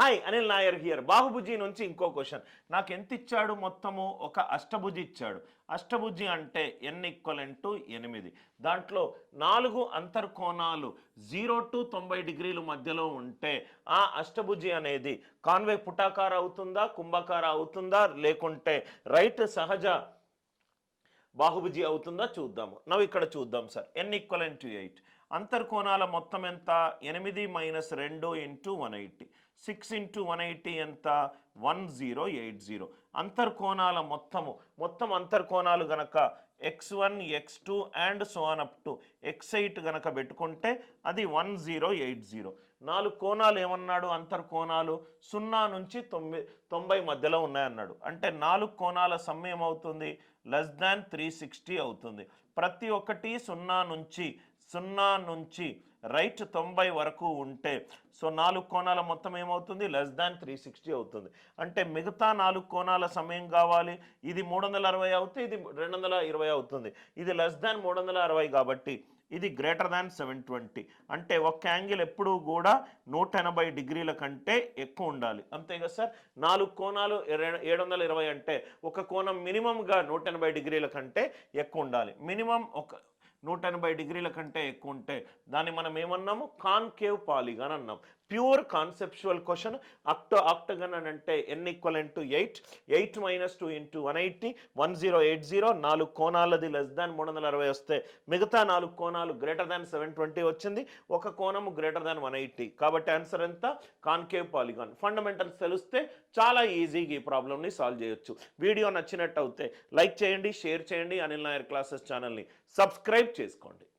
Hi Anil Nair here బాహుభుజి నుంచి ఇంకో క్వశ్చన్ నాకు ఎంత ఇచ్చాడు మొత్తము? ఒక అష్టభుజి ఇచ్చాడు. అష్టభుజి అంటే ఎన్ ఈక్వలెంట్ టు ఎనిమిది. దాంట్లో నాలుగు అంతర్కోణాలు జీరో టు తొంభై డిగ్రీలు మధ్యలో ఉంటే ఆ అష్టభుజి అనేది కాన్వే పుటాకార అవుతుందా కుంభకార అవుతుందా? లేకుంటే రైట్ సహజ బాహుభుజి అవుతుందా? చూద్దాము. నవ్వు ఇక్కడ చూద్దాం sir n equivalent to eight అంతర్కోణాల మొత్తం ఎంత? ఎనిమిది మైనస్ రెండు into one eighty six into one eighty ఎంత? వన్ జీరో ఎయిట్ జీరో అంతర్కోణాల మొత్తము. మొత్తం అంతర్కోణాలు గనక x one x two and so on up to x eight గనక పెట్టుకుంటే అది వన్ జీరో ఎయిట్ జీరో నాలుగు కోణాలు ఏమన్నాడు? అంతర్కోణాలు సున్నా నుంచి తొంభై తొంభై మధ్యలో ఉన్నాయన్నాడు. అంటే నాలుగు కోణాల సమ్మె ఏమవుతుంది? లెస్ దాన్ త్రీ సిక్స్టీ అవుతుంది. ప్రతి ఒక్కటి సున్నా నుంచి సున్నా నుంచి రైట్ తొంభై వరకు ఉంటే సో నాలుగు కోణాల మొత్తం ఏమవుతుంది? లెస్ దాన్ త్రీ సిక్స్టీ అవుతుంది. అంటే మిగతా నాలుగు కోణాల సమయం కావాలి. ఇది మూడు వందల అరవై అవుతే ఇది రెండు వందల ఇరవై అవుతుంది. ఇది లెస్ దాన్ మూడు వందల అరవై కాబట్టి ఇది గ్రేటర్ దాన్ సెవెన్ ట్వంటీ. అంటే ఒక యాంగిల్ ఎప్పుడూ కూడా నూట ఎనభై డిగ్రీల కంటే ఎక్కువ ఉండాలి. అంతే కదా సార్? నాలుగు కోణాలు ఏడు వందల ఇరవై అంటే ఒక కోణం మినిమంగా నూట ఎనభై డిగ్రీల కంటే ఎక్కువ ఉండాలి. మినిమం ఒక నూట ఎనభై డిగ్రీల కంటే ఎక్కువ ఉంటే దాన్ని మనం ఏమన్నాము? కాన్కేవ్ పాలిగాన్ అన్నాం. Pure conceptual question. Octo octagon అని అంటే N equivalent to eight eight minus two into one eighty one zero eight zero నాలుగు కోణాలది లెస్ దాన్ మూడు వందల అరవై వస్తే మిగతా నాలుగు కోణాలు గ్రేటర్ దాన్ సెవెన్ ట్వంటీ వచ్చింది. ఒక కోణము గ్రేటర్ దాన్ వన్ ఎయిటీ కాబట్టి ఆన్సర్ ఎంత? Concave polygon. ఫండమెంటల్స్ తెలిస్తే చాలా ఈజీగా ఈ ప్రాబ్లమ్ని సాల్వ్ చేయొచ్చు. వీడియో నచ్చినట్టు అయితే లైక్ చేయండి షేర్ చేయండి. అనిల్ నాయర్ క్లాసెస్ ఛానల్ని సబ్స్క్రైబ్ చేసుకోండి.